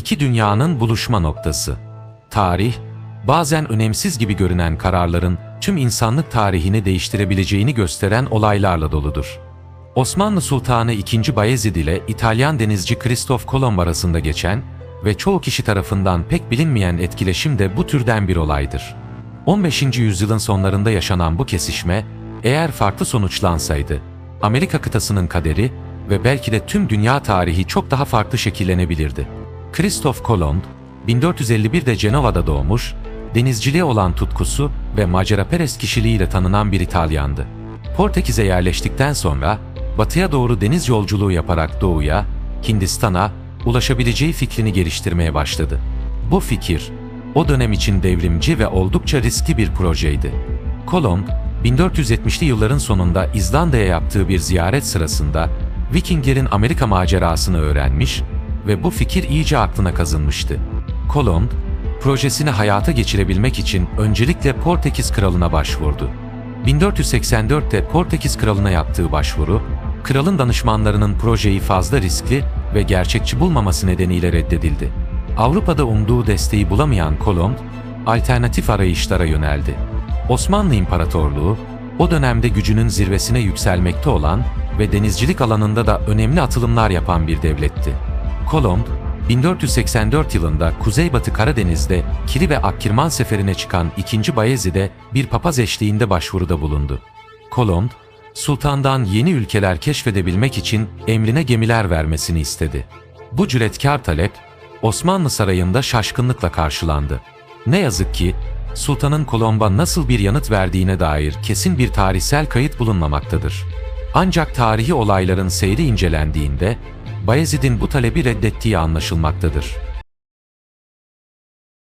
İki dünyanın buluşma noktası. Tarih, bazen önemsiz gibi görünen kararların tüm insanlık tarihini değiştirebileceğini gösteren olaylarla doludur. Osmanlı Sultanı II. Bayezid ile İtalyan denizci Kristof Kolomb arasında geçen ve çoğu kişi tarafından pek bilinmeyen etkileşim de bu türden bir olaydır. 15. yüzyılın sonlarında yaşanan bu kesişme, eğer farklı sonuçlansaydı, Amerika kıtasının kaderi ve belki de tüm dünya tarihi çok daha farklı şekillenebilirdi. Kristof Kolomb, 1451'de Cenova'da doğmuş, denizciliğe olan tutkusu ve maceraperest kişiliğiyle tanınan bir İtalyandı. Portekiz'e yerleştikten sonra, batıya doğru deniz yolculuğu yaparak doğuya, Hindistan'a ulaşabileceği fikrini geliştirmeye başladı. Bu fikir, o dönem için devrimci ve oldukça riskli bir projeydi. Kolomb, 1470'li yılların sonunda İzlanda'ya yaptığı bir ziyaret sırasında Vikinglerin Amerika macerasını öğrenmiş ve bu fikir iyice aklına kazınmıştı. Kolomb, projesini hayata geçirebilmek için öncelikle Portekiz kralına başvurdu. 1484'te Portekiz kralına yaptığı başvuru, kralın danışmanlarının projeyi fazla riskli ve gerçekçi bulmaması nedeniyle reddedildi. Avrupa'da umduğu desteği bulamayan Kolomb, alternatif arayışlara yöneldi. Osmanlı İmparatorluğu, o dönemde gücünün zirvesine yükselmekte olan ve denizcilik alanında da önemli atılımlar yapan bir devletti. Kolomb, 1484 yılında Kuzeybatı Karadeniz'de Kiri ve Akkirman seferine çıkan 2. Bayezid'e bir papaz eşliğinde başvuruda bulundu. Kolomb, sultandan yeni ülkeler keşfedebilmek için emrine gemiler vermesini istedi. Bu cüretkar talep, Osmanlı sarayında şaşkınlıkla karşılandı. Ne yazık ki, sultanın Kolomb'a nasıl bir yanıt verdiğine dair kesin bir tarihsel kayıt bulunmamaktadır. Ancak tarihi olayların seyri incelendiğinde, Bayezid'in bu talebi reddettiği anlaşılmaktadır.